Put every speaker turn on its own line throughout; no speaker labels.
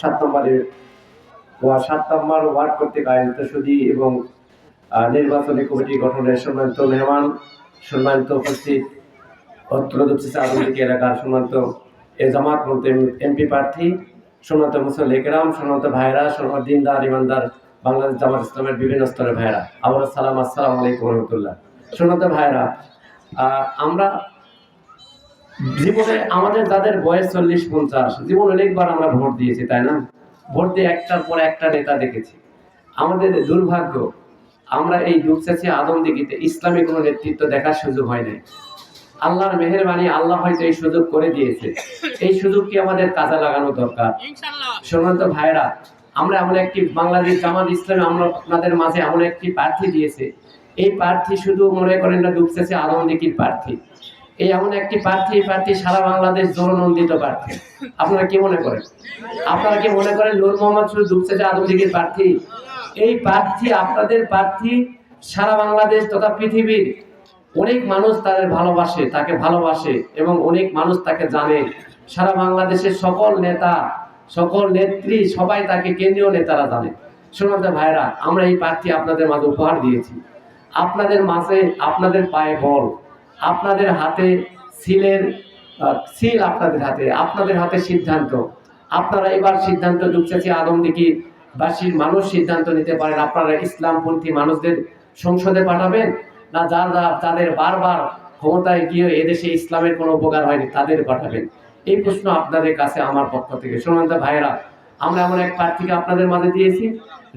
সাত নম্বরের সাত নম্বর ওয়ার্ড কর্তৃক আয়োজিত সুদী এবং নির্বাচনী কমিটি গঠনের সম্মানিত মেহমান, সম্মানিত উপস্থিত উত্তর দক্ষিণ এলাকার সম্মানিত এ জামাত মন্ত্রী এমপি প্রার্থী, সম্মানিত মুসল্লিকেরাম সম্মানিত ভাইরা সম্মানিত দিনদার, ইমানদার বাংলাদেশ জামাত ইসলামের বিভিন্ন স্তরের ভাইরা আবার সালাম, আসসালামু আলাইকুম রহমতুল্লাহ। সম্মানিত ভাইরা আমরা জীবনে আমাদের যাদের বয়স চল্লিশ পঞ্চাশ জীবনে অনেকবার আমরা ভোট দিয়েছি তাই না? ভোট দিয়ে একটার পর একটা নেতা দেখেছি। আমাদের দুর্ভাগ্য আমরা এই দুপচাচি আদমদিগিতে ইসলামী কোনো নেতৃত্ব দেখার সুযোগ হয় নাই। আল্লাহর মেহেরবানি আল্লাহ হয়তো এই সুযোগ করে দিয়েছে। এই সুযোগটি আমাদের কাজে লাগানো দরকার। সম্মানিত ভাইরা আমরা এমন একটি বাংলাদেশ জামাত ইসলামে আমরা আপনাদের মাঝে এমন একটি প্রার্থী দিয়েছে। এই প্রার্থী শুধু মনে করেন না ডুবতেছে আলমদিকির প্রার্থী। এই এমন একটি প্রার্থী প্রার্থী সারা বাংলাদেশ জননন্দিত প্রার্থী। আপনারা কি মনে করেন? আপনারা কি মনে করেন নূর মোহাম্মদ শুধু ডুবতেছে আলমদিকির প্রার্থী? এই প্রার্থী, আপনাদের প্রার্থী সারা বাংলাদেশ তথা পৃথিবীর অনেক মানুষ তাদের ভালোবাসে, তাকে ভালোবাসে এবং অনেক মানুষ তাকে জানে। সারা বাংলাদেশের সকল নেতা, সকল নেত্রী সবাই তাকে কেন্দ্রীয় নেতারা জানে। শোনাতে ভাইরা আমরা এই প্রার্থী আপনাদের মাঝে উপহার দিয়েছি। আপনাদের মাঝে, আপনাদের পায়ে বল। আপনাদের হাতে সিলের সিল আপনাদের হাতে আপনাদের হাতে সিদ্ধান্ত। আপনারা এবার সিদ্ধান্ত ঢুকছেছি আদমদিকি বাসীর মানুষ সিদ্ধান্ত নিতে পারেন। আপনারা ইসলামপন্থী মানুষদের সংসদে পাঠাবেন? না যারা তাদের বারবার ক্ষমতায় গিয়ে এদেশে ইসলামের কোনো উপকার হয়নি, তাদের পাঠাবেন? এই প্রশ্ন আপনাদের কাছে আমার পক্ষ থেকে। সীমান্ত ভাইয়েরা, আমরা এমন এক প্রার্থীকে আপনাদের মাঝে দিয়েছি।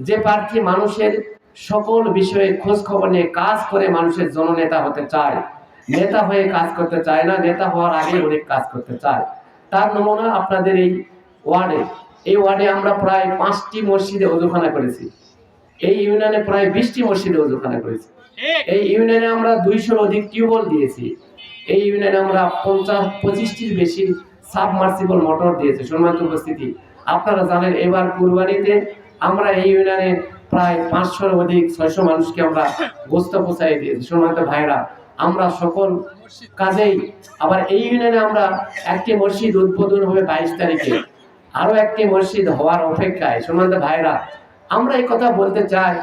যে প্রার্থী মানুষের সকল বিষয়ে খোঁজ খবর নিয়ে কাজ করে মানুষের জননেতা হতে চায় নেতা হয়ে কাজ করতে চায় না, নেতা হওয়ার আগে অনেক কাজ করতে চায়। তার নমুনা আপনাদের এই ওয়ার্ডে। এই ওয়ার্ডে আমরা প্রায় পাঁচটি মসজিদে অজুখানা করেছি। এই ইউনিয়নে প্রায় বিশটি মসজিদে অজুখানা করেছি। এই ইউনিয়নে আমরা দুইশোর অধিক টিউবওয়েল দিয়েছি। এই ইউনিয়নে আমরা পঞ্চাশ, পঁচিশটির বেশি সাবমার্সিবল মোটর দিয়েছে। সম্মানিত উপস্থিতি, আপনারা জানেন এবার কুরবানিতে আমরা এই ইউনিয়নে প্রায় পাঁচশোর অধিক, ছয়শো মানুষকে আমরা গোস্ত পৌঁছাই দিয়েছি। সম্মানিত ভাইরা আমরা সকল কাজেই আবার এই ইউনিয়নে আমরা একটি মসজিদ উদ্বোধন হবে বাইশ তারিখে। আরও একটি মসজিদ হওয়ার অপেক্ষায়। সম্মানিত ভাইরা, আমরা এই কথা বলতে চাই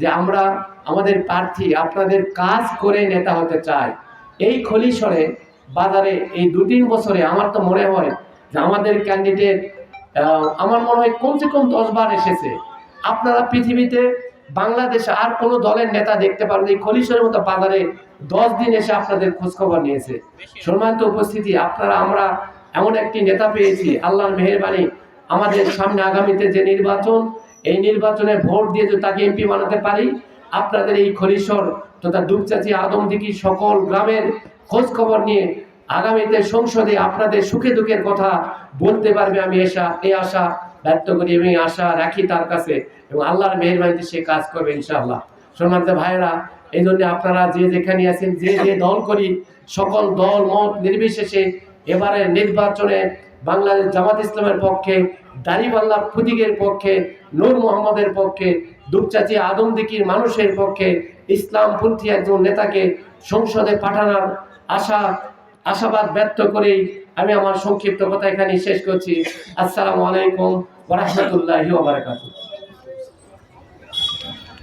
যে আমরা আমাদের প্রার্থী, আপনাদের কাজ করে নেতা হতে চাই। এই খলিশরে বাজারে এই দু তিন বছরে আমার তো মনে হয় যে আমাদের ক্যান্ডিডেট আমার মনে হয় কমসে কম দশ বার এসেছে। আপনারা পৃথিবীতে বাংলাদেশে আর কোনো দলের নেতা দেখতে পারবেন এই খলিশরের মতো বাজারে দশ দিন এসে আপনাদের খোঁজখবর নিয়েছে। সম্মানিত উপস্থিতি, আপনারা, আমরা এমন একটি নেতা পেয়েছি, আল্লাহর মেহেরবানি। আমাদের সামনে আগামীতে যে নির্বাচন, এই নির্বাচনে ভোট দিয়ে যদি তাকে এমপি বানাতে পারি, আপনাদের এই খরিশর তথা দুপচাচি আদমদিকি সকল গ্রামের খোঁজ খবর নিয়ে আগামীতে সংসদে আপনাদের সুখে দুঃখের কথা বলতে পারবে আমি এসা এই আশা ব্যক্ত করি এই আশা রাখি তার কাছে এবং আল্লাহর মেহরবানিতে সে কাজ করবে ইনশাআল্লাহ। সম্মানিত ভাইয়েরা এই জন্য আপনারা যে যেখানে আছেন, যে যে দল করি, সকল দল, মত নির্বিশেষে এবারে নির্বাচনে বাংলাদেশ জামাত ইসলামের পক্ষে, দাড়িপাল্লা প্রতীকের পক্ষে, নূর মোহাম্মদের পক্ষে, দুপচাচি আদমদিকির মানুষের পক্ষে, ইসলামপন্থী একজন নেতাকে সংসদে পাঠানোর আশা আশাবাদ ব্যক্ত করেই আমি আমার সংক্ষিপ্ত কথা এখানে শেষ করছি। আসসালামু আলাইকুম ওরহমতুল্লাহি ওবরাকাতুহ